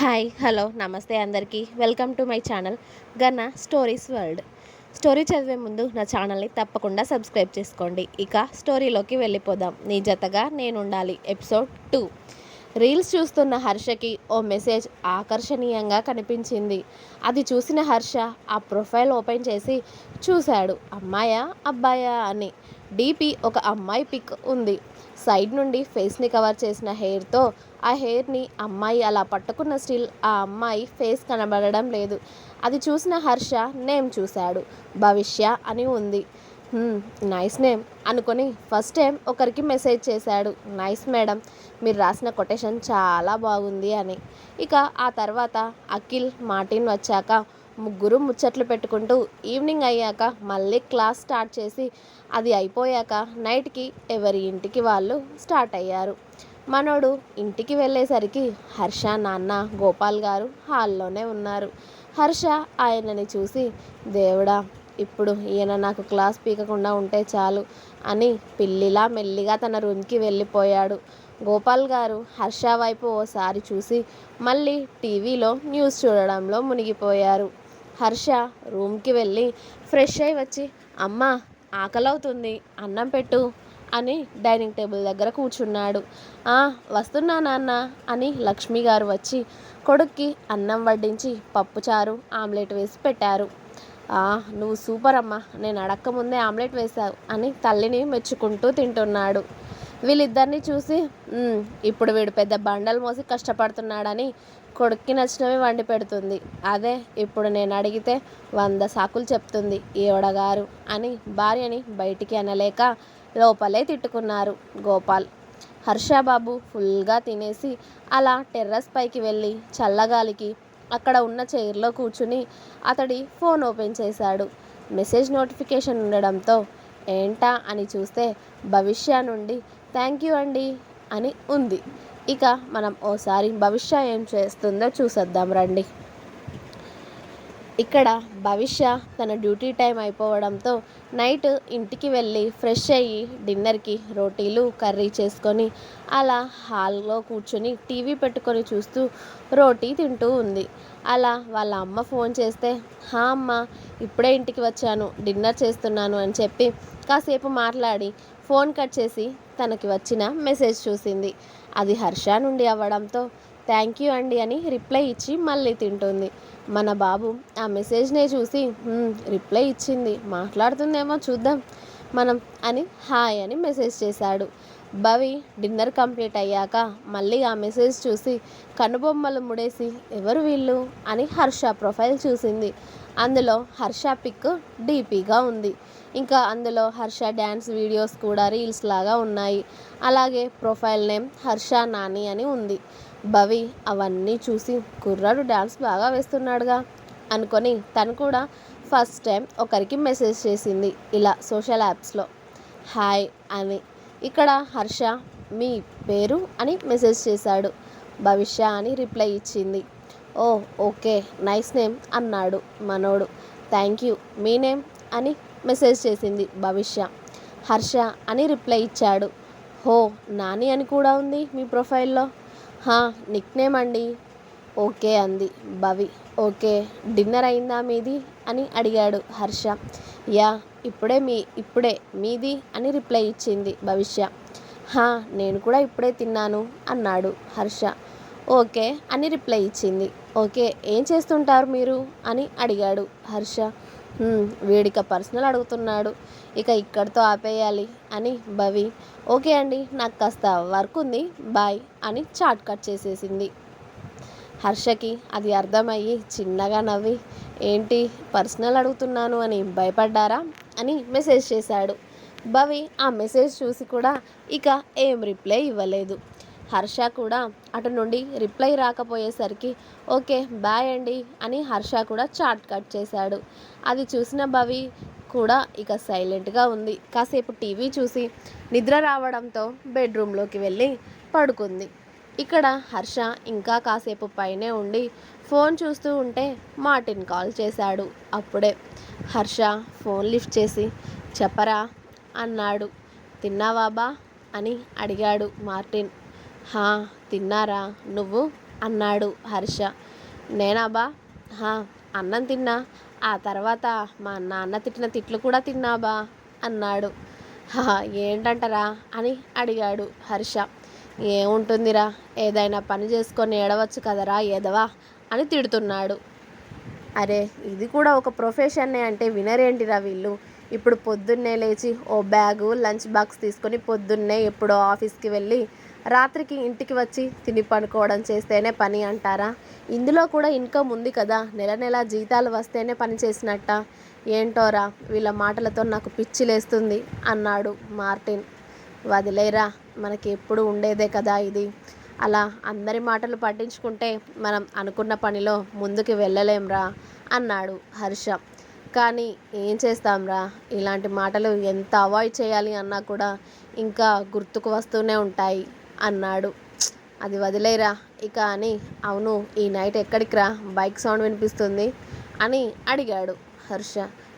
Hi hello నమస్తే అందరికీ. Welcome to my channel Ganna stories world. Story చదివే ముందు నా ఛానల్ని తప్పకుండా సబ్స్క్రైబ్ చేసుకోండి. ఇక స్టోరీలోకి వెళ్ళిపోదాం. నీ జతగా నేను ఉండాలి ఎపిసోడ్ టూ. రీల్స్ చూస్తున్న హర్షకి ఓ మెసేజ్ ఆకర్షణీయంగా కనిపించింది. అది చూసిన హర్ష ఆ ప్రొఫైల్ ఓపెన్ చేసి చూశాడు. అమ్మాయా అబ్బాయా? అని. డీపీ ఒక అమ్మాయి పిక్ ఉంది. సైడ్ నుండి ఫేస్ని కవర్ చేసిన హెయిర్తో ఆ హెయిర్ని అమ్మాయి అలా పట్టుకున్న స్టిల్ ఆ అమ్మాయి ఫేస్ కనబడడం లేదు. అది చూసిన హర్ష నేమ్ చూశాడు. భవిష్య అని ఉంది. నైస్ నేమ్ అనుకొని ఫస్ట్ టైం ఒకరికి మెసేజ్ చేశాడు. నైస్ మేడం మీరు రాసిన కొటేషన్ చాలా బాగుంది అని. ఇక ఆ తర్వాత అఖిల్ మార్టిన్ వచ్చాక ముగ్గురు ముచ్చట్లు పెట్టుకుంటూ ఈవినింగ్ అయ్యాక మళ్ళీ క్లాస్ స్టార్ట్ చేసి అది అయిపోయాక నైట్కి ఎవరి ఇంటికి వాళ్ళు స్టార్ట్ అయ్యారు. మనోడు ఇంటికి వెళ్ళేసరికి హర్ష నాన్న గోపాల్ గారు హాల్లోనే ఉన్నారు. హర్ష ఆయనని చూసి దేవుడా ఇప్పుడు ఈయన నాకు క్లాస్ పీకకుండా ఉంటే చాలు అని పిల్లిలా మెల్లిగా తన రూమ్కి వెళ్ళిపోయాడు. గోపాల్ గారు హర్ష వైపు ఓసారి చూసి మళ్ళీ టీవీలో న్యూస్ చూడడంలో మునిగిపోయారు. హర్ష రూమ్కి వెళ్ళి ఫ్రెష్ అయి వచ్చి అమ్మ ఆకలవుతుంది అన్నం పెట్టు అని డైనింగ్ టేబుల్ దగ్గర కూర్చున్నాడు. వస్తున్నా నాన్న అని లక్ష్మి గారు వచ్చి కొడుక్కి అన్నం వడ్డించి పప్పుచారు ఆమ్లెట్ వేసి పెట్టారు. నువ్వు సూపర్ అమ్మా నేను అడక్క ముందే ఆమ్లెట్ వేశావు అని తల్లిని మెచ్చుకుంటూ తింటున్నాడు. వీళ్ళిద్దరిని చూసి ఇప్పుడు వీడు పెద్ద బండలు మోసి కష్టపడుతున్నాడని కొడుక్కి నచ్చినవి వండి పెడుతుంది. అదే ఇప్పుడు నేను అడిగితే వంద సాకులు చెప్తుంది ఈవిడగారు అని భార్యని బయటికి అనలేక లోపలే తిట్టుకున్నారు గోపాల్. హర్షబాబు ఫుల్గా తినేసి అలా టెర్రస్ పైకి వెళ్ళి చల్లగాలికి అక్కడ ఉన్న చైర్లో కూర్చుని అతడి ఫోన్ ఓపెన్ చేశాడు. మెసేజ్ నోటిఫికేషన్ ఉండడంతో ఏంటా అని చూస్తే భవిష్య నుండి థ్యాంక్ యూ అండి అని ఉంది. ఇక మనం ఓసారి భవిష్య ఏం చేస్తుందో చూసేద్దాం రండి. ఇక్కడ భవిష్య తన డ్యూటీ టైం అయిపోవడంతో నైట్ ఇంటికి వెళ్ళి ఫ్రెష్ అయ్యి డిన్నర్కి రోటీలు కర్రీ చేసుకొని అలా హాల్లో కూర్చొని టీవీ పెట్టుకొని చూస్తూ రోటీ తింటూ ఉంది. అలా వాళ్ళ అమ్మ ఫోన్ చేస్తే హా అమ్మ ఇప్పుడే ఇంటికి వచ్చాను డిన్నర్ చేస్తున్నాను అని చెప్పి కాసేపు మాట్లాడి ఫోన్ కట్ చేసి తనకి వచ్చిన మెసేజ్ చూసింది. అది హర్ష నుండి అవ్వడంతో థ్యాంక్ యూ అండి అని రిప్లై ఇచ్చి మళ్ళీ తింటుంది. మన బాబు ఆ మెసేజ్నే చూసి రిప్లై ఇచ్చింది మాట్లాడుతుందేమో చూద్దాం మనం అని హాయ్ అని మెసేజ్ చేశాడు. భవి డిన్నర్ కంప్లీట్ అయ్యాక మళ్ళీ ఆ మెసేజ్ చూసి కనుబొమ్మలు ముడేసి ఎవరు వీళ్ళు? అని హర్ష ప్రొఫైల్ చూసింది. అందులో హర్ష పిక్ డీపీగా ఉంది. ఇంకా అందులో హర్ష డ్యాన్స్ వీడియోస్ కూడా రీల్స్ లాగా ఉన్నాయి. అలాగే ప్రొఫైల్ నేమ్ హర్ష నాని అని ఉంది. భవి అవన్నీ చూసి కుర్రాడు డ్యాన్స్ బాగా వేస్తున్నాడుగా అనుకొని తను కూడా ఫస్ట్ టైం ఒకరికి మెసేజ్ చేసింది ఇలా సోషల్ యాప్స్లో. హాయ్ అని. ఇక్కడ హర్ష మీ పేరు అని మెసేజ్ చేశాడు. భవిష్య అని రిప్లై ఇచ్చింది. ఓ ఓకే నైస్ నేమ్ అన్నాడు మనోడు. థ్యాంక్ యూ మీ నేమ్ అని మెసేజ్ చేసింది భవిష్య. హర్ష అని రిప్లై ఇచ్చాడు. హో నాని అని కూడా ఉంది మీ ప్రొఫైల్లో. హా నిక్నేమ్ అండి? ఓకే అంది భవి. ఓకే డిన్నర్ అయిందా మీది? అని అడిగాడు హర్ష. యా ఇప్పుడే మీ ఇప్పుడే మీది అని రిప్లై ఇచ్చింది భవిష్య. హా నేను కూడా ఇప్పుడే తిన్నాను అన్నాడు హర్ష. ఓకే అని రిప్లై ఇచ్చింది. ఓకే ఏం చేస్తుంటారు మీరు? అని అడిగాడు హర్ష. వీడిక పర్సనల్ అడుగుతున్నాడు. ఇక ఇక్కడితో ఆపేయాలి అని భవి ఓకే అండి నాకు కాస్త వర్క్ ఉంది బాయ్ అని చాట్ కట్ చేసేసింది. హర్షకి అది అర్థమయ్యి చిన్నగా నవ్వి ఏంటి పర్సనల్ అడుగుతున్నాను అని భయపడ్డారా అని మెసేజ్ చేశాడు. భవి ఆ మెసేజ్ చూసి కూడా ఇక ఏం రిప్లై ఇవ్వలేదు. హర్ష కూడా అటు నుండి రిప్లై రాకపోయేసరికి ఓకే బాయ్ అండి అని హర్ష కూడా చాట్ కట్ చేశాడు. అది చూసిన భవి కూడా ఇక సైలెంట్గా ఉంది. కాసేపు టీవీ చూసి నిద్ర రావడంతో బెడ్రూమ్లోకి వెళ్ళి పడుకుంది. ఇక్కడ హర్ష ఇంకా కాసేపు పైనే ఉండి ఫోన్ చూస్తూ ఉంటే మార్టిన్ కాల్ చేశాడు. అప్పుడే హర్ష ఫోన్ లిఫ్ట్ చేసి చెప్పరా? అన్నాడు. తిన్నావాబా అని అడిగాడు మార్టిన్. హా తిన్నారా? నువ్వు? అన్నాడు హర్ష. నేనాబా హా అన్నం తిన్నా. ఆ తర్వాత మా నాన్న తిట్టిన తిట్లు కూడా తిన్నాబా అన్నాడు. హా ఏంటంటరా? అని అడిగాడు హర్ష. ఏముంటుందిరా? ఏదైనా పని చేసుకొని ఏడవచ్చు కదరా ఏదవా? అని తిడుతున్నాడు. అరే ఇది కూడా ఒక ప్రొఫెషన్నే అంటే వినరేంటిరా వీళ్ళు? ఇప్పుడు పొద్దున్నే లేచి ఓ బ్యాగు లంచ్ బాక్స్ తీసుకొని పొద్దున్నే ఎప్పుడో ఆఫీస్కి వెళ్ళి రాత్రికి ఇంటికి వచ్చి తిని పడుకోవడం చేస్తేనే పని అంటారా? ఇందులో కూడా ఇన్కమ్ ఉంది కదా. నెల నెల జీతాలు వస్తేనే పని చేసినట్ట? ఏంటోరా వీళ్ళ మాటలతో నాకు పిచ్చి లేస్తుంది అన్నాడు మార్టిన్. వదిలేరా మనకి ఎప్పుడు ఉండేదే కదా ఇది. అలా అందరి మాటలు పట్టించుకుంటే మనం అనుకున్న పనిలో ముందుకు వెళ్ళలేంరా అన్నాడు హర్ష. కానీ ఏం చేస్తాంరా? ఇలాంటి మాటలు ఎంత అవాయిడ్ చేయాలి అన్నా కూడా ఇంకా గుర్తుకు వస్తూనే ఉంటాయి. అన్నాడు. అది వదిలేరా? ఇక అని అవును ఈ నైట్ ఎక్కడికి రా? బైక్ సౌండ్ వినిపిస్తుంది అని అడిగాడు హర్ష.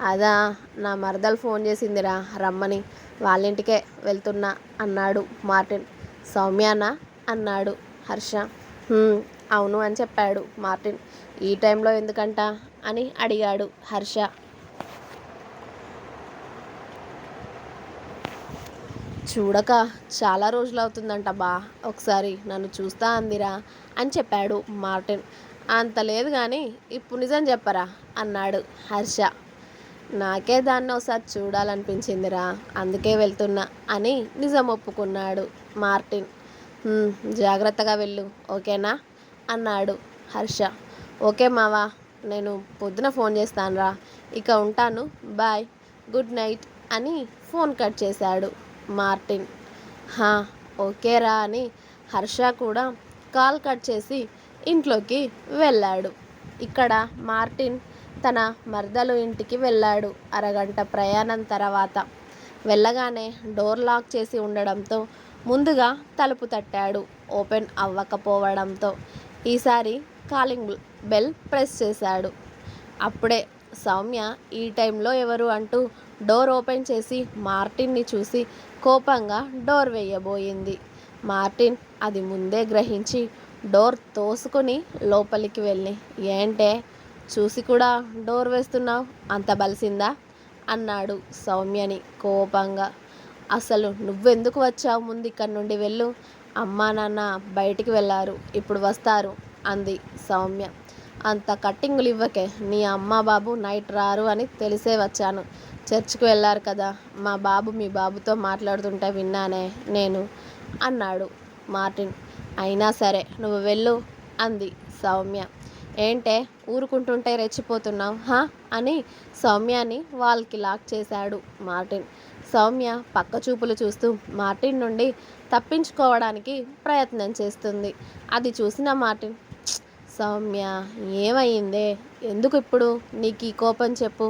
అదా నా మరదలు ఫోన్ చేసిందిరా రమ్మని వాళ్ళ ఇంటికే వెళ్తున్నా అన్నాడు మార్టిన్. సౌమ్యానా అన్నాడు హర్ష. అవును అని చెప్పాడు మార్టిన్. ఈ టైంలో ఎందుకంట? అని అడిగాడు హర్ష. చూడక చాలా రోజులు అవుతుందంట బా. ఒకసారి నన్ను చూస్తా అందిరా అని చెప్పాడు మార్టిన్. అంత లేదు కానీ ఇప్పుడు నిజం చెప్పరా అన్నాడు హర్ష. నాకే దాన్ని ఒకసారి చూడాలనిపించిందిరా అందుకే వెళ్తున్నా అని నిజం ఒప్పుకున్నాడు మార్టిన్. జాగ్రత్తగా వెళ్ళు ఓకేనా? అన్నాడు హర్ష. ఓకే మావా నేను పొద్దున ఫోన్ చేస్తానురా. ఇక ఉంటాను బాయ్ గుడ్ నైట్ అని ఫోన్ కట్ చేశాడు మార్టిన్. హా ఓకేరా అని హర్ష కూడా కాల్ కట్ చేసి ఇంట్లోకి వెళ్ళాడు. ఇక్కడ మార్టిన్ తన మరదలు ఇంటికి వెళ్ళాడు అరగంట ప్రయాణం తర్వాత. వెళ్ళగానే డోర్ లాక్ చేసి ఉండడంతో ముందుగా తలుపు తట్టాడు. ఓపెన్ అవ్వకపోవడంతో ఈసారి కాలింగ్ బెల్ ప్రెస్ చేశాడు. అప్పుడే సౌమ్య ఈ టైంలో ఎవరు అంటూ డోర్ ఓపెన్ చేసి మార్టిన్ని చూసి కోపంగా డోర్ వేయబోయింది. మార్టిన్ అది ముందే గ్రహించి డోర్ తోసుకొని లోపలికి వెళ్ళి ఏంటే? చూసి కూడా డోర్ వేస్తున్నావు? అంత బలిసిందా? అన్నాడు సౌమ్యని కోపంగా. అసలు నువ్వెందుకు వచ్చావు ముందు ఇక్కడి నుండి వెళ్ళు? అమ్మా నాన్న బయటికి వెళ్ళారు ఇప్పుడు వస్తారు అంది సౌమ్య. అంత కట్టింగులు ఇవ్వకే. నీ అమ్మ బాబు నైట్ రారు అని తెలిసే వచ్చాను. చర్చికి వెళ్ళారు కదా. మా బాబు మీ బాబుతో మాట్లాడుతుంటే విన్నానే నేను అన్నాడు మార్టిన్. అయినా సరే నువ్వు వెళ్ళు అంది సౌమ్య. ఏంటే ఊరుకుంటుంటే రెచ్చిపోతున్నావు హా? అని సౌమ్యాని వాళ్ళకి లాక్ చేశాడు మార్టిన్. సౌమ్య పక్క చూపులు చూస్తూ మార్టిన్ నుండి తప్పించుకోవడానికి ప్రయత్నం చేస్తుంది. అది చూసిన మార్టిన్ సౌమ్య ఏమైందే? ఎందుకు ఇప్పుడు? నీకు ఈ కోపం చెప్పు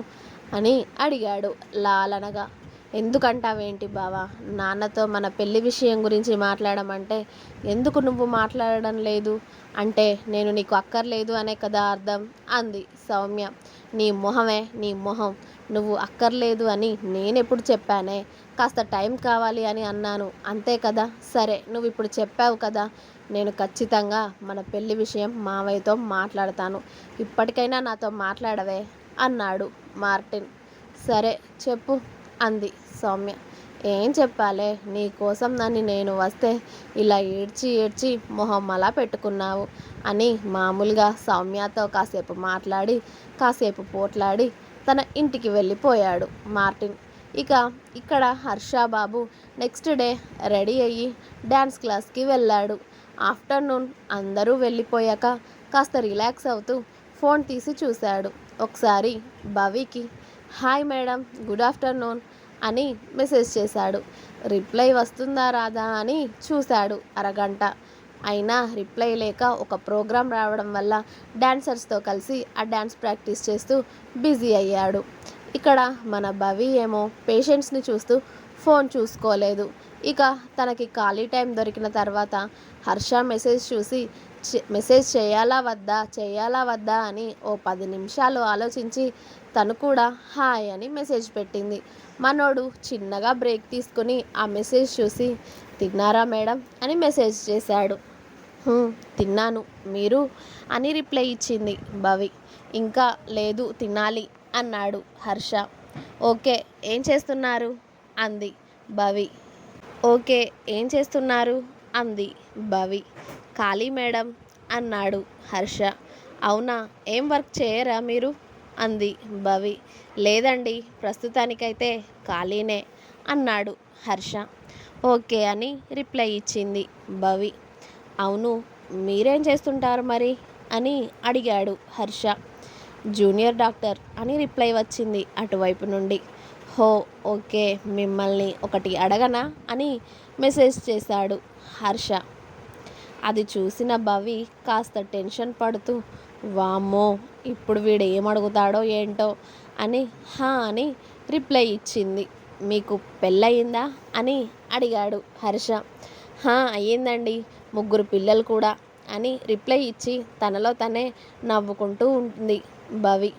అని అడిగాడు లాలనగా. ఎందుకంటావేంటి బావా? నాన్నతో మన పెళ్ళి విషయం గురించి మాట్లాడమంటే ఎందుకు నువ్వు మాట్లాడడం లేదు? అంటే నేను నీకు అక్కర్లేదు అనే కదా అర్థం అంది సౌమ్య. నీ మొహమే నీ మొహం. నువ్వు అక్కర్లేదు అని నేనెప్పుడు చెప్పానే. కాస్త టైం కావాలి అని అన్నాను. అంతే కదా? సరే నువ్వు ఇప్పుడు చెప్పావు కదా. నేను ఖచ్చితంగా మన పెళ్ళి విషయం మావయ్యతో మాట్లాడతాను. ఇప్పటికైనా నాతో మాట్లాడవే అన్నాడు మార్టిన్. సరే చెప్పు అంది సౌమ్య. ఏం చెప్పాలే? నీ కోసం నన్ను నేను వస్తే ఇలా ఏడ్చి ఏడ్చి మొహం అలా పెట్టుకున్నావు అని మామూలుగా సౌమ్యతో కాసేపు మాట్లాడి కాసేపు పోట్లాడి తన ఇంటికి వెళ్ళిపోయాడు మార్టిన్. ఇక ఇక్కడ హర్షాబాబు నెక్స్ట్ డే రెడీ అయ్యి డ్యాన్స్ క్లాస్కి వెళ్ళాడు. ఆఫ్టర్నూన్ అందరూ వెళ్ళిపోయాక కాస్త రిలాక్స్ అవుతూ ఫోన్ తీసి చూశాడు. ఒకసారి భవికి హాయ్ మేడం గుడ్ ఆఫ్టర్నూన్ అని మెసేజ్ చేశాడు. రిప్లై వస్తుందా రాదా అని చూశాడు అరగంట. అయినా రిప్లై లేక ఒక ప్రోగ్రాం రావడం వల్ల డాన్సర్స్తో కలిసి ఆ డ్యాన్స్ ప్రాక్టీస్ చేస్తూ బిజీ అయ్యాడు. ఇక్కడ మన భవి ఏమో పేషెంట్స్ని చూస్తూ ఫోన్ చూసుకోలేదు. ఇక తనకి ఖాళీ టైం దొరికిన తర్వాత హర్ష మెసేజ్ చూసి "చె- మెసేజ్ చేయాలా వద్దా చేయాలా వద్దా? అని ఓ పది నిమిషాలు ఆలోచించి తను కూడా హాయ్ అని మెసేజ్ పెట్టింది. మనోడు చిన్నగా బ్రేక్ తీసుకుని ఆ మెసేజ్ చూసి తిన్నారా మేడం? అని మెసేజ్ చేశాడు. తిన్నాను. మీరు? అని రిప్లై ఇచ్చింది భవి. ఇంకా లేదు తినాలి అన్నాడు హర్ష. ఓకే ఏం చేస్తున్నారు? అంది భవి. ఓకే ఏం చేస్తున్నారు? అంది భవి. ఖాళీ మేడం అన్నాడు హర్ష. అవునా ఏం వర్క్ చేయరా మీరు? అంది భవి. లేదండి ప్రస్తుతానికైతే ఖాళీనే అన్నాడు హర్ష. ఓకే అని రిప్లై ఇచ్చింది భవి. అవును మీరేం చేస్తుంటారు మరి? అని అడిగాడు హర్ష. జూనియర్ డాక్టర్ అని రిప్లై వచ్చింది అటువైపు నుండి. హో ఓకే మిమ్మల్ని ఒకటి అడగనా? అని మెసేజ్ చేశాడు హర్ష. అది చూసిన భవి కాస్త టెన్షన్ పడుతూ వామ్మో ఇప్పుడు వీడు ఏమడుగుతాడో అడుగుతాడో ఏంటో? అని హా అని రిప్లై ఇచ్చింది. మీకు పెళ్ళయిందా? అని అడిగాడు హర్ష. హా అయ్యిందండి. ముగ్గురు పిల్లలు కూడా అని రిప్లై ఇచ్చి తనలో తనే నవ్వుకుంటూ ఉంటుంది భవి.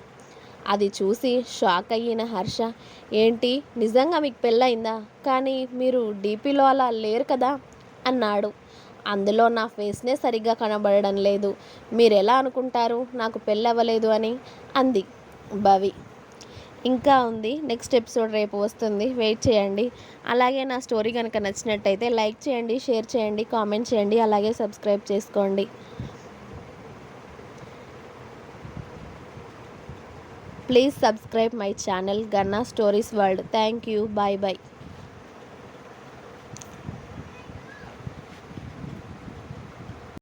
అది చూసి షాక్ అయిన హర్ష ఏంటి? నిజంగా మీకు పెళ్ళయిందా? కానీ మీరు డీపీలో అలా లేరు కదా? అన్నాడు. అందులో నా ఫేస్నే సరిగ్గా కనబడడం లేదు. మీరు ఎలా అనుకుంటారు? నాకు పెళ్ళవ్వలేదు అని అంది భవి. ఇంకా ఉంది. నెక్స్ట్ ఎపిసోడ్ రేపు వస్తుంది. వెయిట్ చేయండి. అలాగే నా స్టోరీ కనుక నచ్చినట్టయితే లైక్ చేయండి షేర్ చేయండి కామెంట్ చేయండి అలాగే సబ్స్క్రైబ్ చేసుకోండి. Please subscribe my channel Ganna stories world thank you bye bye